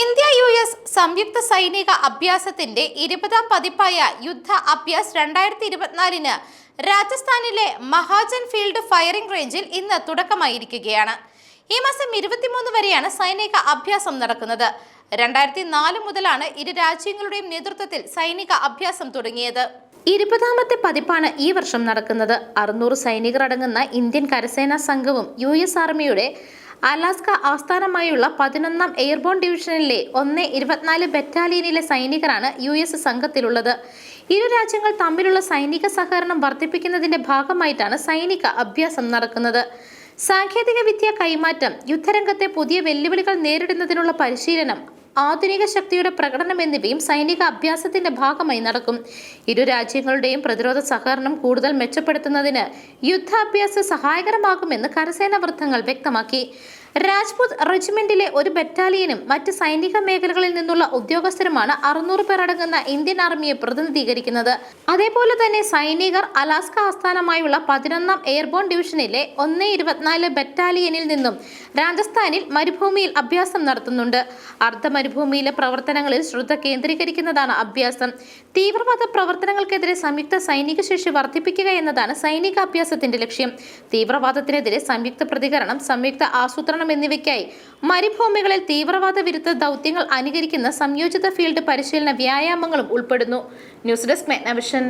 India U S സംയുക്ത സൈനിക അഭ്യാസത്തിന്റെ ഇരുപതാം പതിപ്പായ യുദ്ധ അഭ്യാസ് രണ്ടായിരത്തി ഇരുപത്തിനാലിന് രാജസ്ഥാനിലെ മഹാജൻ ഫീൽഡ് ഫയറിംഗ് റേഞ്ചിൽ ഇന്ന് തുടക്കമായിരിക്കുകയാണ്. ഈ മാസം ഇരുപത്തിമൂന്ന് വരെയാണ് സൈനിക അഭ്യാസം നടക്കുന്നത്. രണ്ടായിരത്തി നാല് മുതലാണ് ഇരു രാജ്യങ്ങളുടെയും നേതൃത്വത്തിൽ സൈനിക അഭ്യാസം തുടങ്ങിയത്. ഇരുപതാമത്തെ പതിപ്പാണ് ഈ വർഷം നടക്കുന്നത്. അറുന്നൂറ് സൈനികർ അടങ്ങുന്ന ഇന്ത്യൻ കരസേനാ സംഘവും യു എസ് ആർമിയുടെ അലാസ്ക ആസ്ഥാനമായുള്ള പതിനൊന്നാം എയർബോൺ ഡിവിഷനിലെ ഒന്ന് ഇരുപത്തിനാല് ബറ്റാലിയനിലെ സൈനികരാണ് യു എസ് സംഘത്തിലുള്ളത്. ഇരു രാജ്യങ്ങൾ തമ്മിലുള്ള സൈനിക സഹകരണം വർദ്ധിപ്പിക്കുന്നതിന്റെ ഭാഗമായിട്ടാണ് സൈനിക അഭ്യാസം നടക്കുന്നത്. സാങ്കേതിക വിദ്യ കൈമാറ്റം യുദ്ധരംഗത്തെ പുതിയ വെല്ലുവിളികൾ നേരിടുന്നതിനുള്ള പരിശീലനം ആധുനിക ശക്തിയുടെ പ്രകടനം എന്നിവയും സൈനിക അഭ്യാസത്തിന്റെ ഭാഗമായി നടക്കും. ഇരു രാജ്യങ്ങളുടെയും പ്രതിരോധ സഹകരണം കൂടുതൽ മെച്ചപ്പെടുത്തുന്നതിന് യുദ്ധാഭ്യാസം സഹായകരമാകുമെന്ന് കരസേനാ വൃത്തങ്ങൾ വ്യക്തമാക്കി. രാജ്പുത് റെജിമെന്റിലെ ഒരു ബറ്റാലിയനും മറ്റ് സൈനിക മേഖലകളിൽ നിന്നുള്ള ഉദ്യോഗസ്ഥരുമാണ് അറുന്നൂറ് പേർ അടങ്ങുന്ന ഇന്ത്യൻ ആർമിയെ പ്രതിനിധീകരിക്കുന്നത്. അതേപോലെ തന്നെ സൈനികർ അലാസ്ക ആസ്ഥാനമായുള്ള പതിനൊന്നാം എയർബോൺ ഡിവിഷനിലെ ഒന്ന് ഇരുപത്തിനാല് ബറ്റാലിയനിൽ നിന്നും രാജസ്ഥാനിൽ മരുഭൂമിയിൽ അഭ്യാസം നടത്തുന്നുണ്ട്. അർദ്ധ മരുഭൂമിയിലെ പ്രവർത്തനങ്ങളിൽ ശ്രദ്ധ കേന്ദ്രീകരിക്കുന്നതാണ് അഭ്യാസം. തീവ്രവാദ പ്രവർത്തനങ്ങൾക്കെതിരെ സംയുക്ത സൈനിക ശേഷി വർദ്ധിപ്പിക്കുക എന്നതാണ് സൈനിക അഭ്യാസത്തിന്റെ ലക്ഷ്യം. തീവ്രവാദത്തിനെതിരെ സംയുക്ത പ്രതികരണം സംയുക്ത ആസൂത്രണം എന്നിവയ്ക്കായി മരുഭൂമികളിൽ തീവ്രവാദ വിരുദ്ധ ദൗത്യങ്ങൾ അനുകരിക്കുന്ന സംയോജിത ഫീൽഡ് പരിശീലന വ്യായാമങ്ങളും ഉൾപ്പെടുന്നു. News desk മെഗ്നവിഷൻ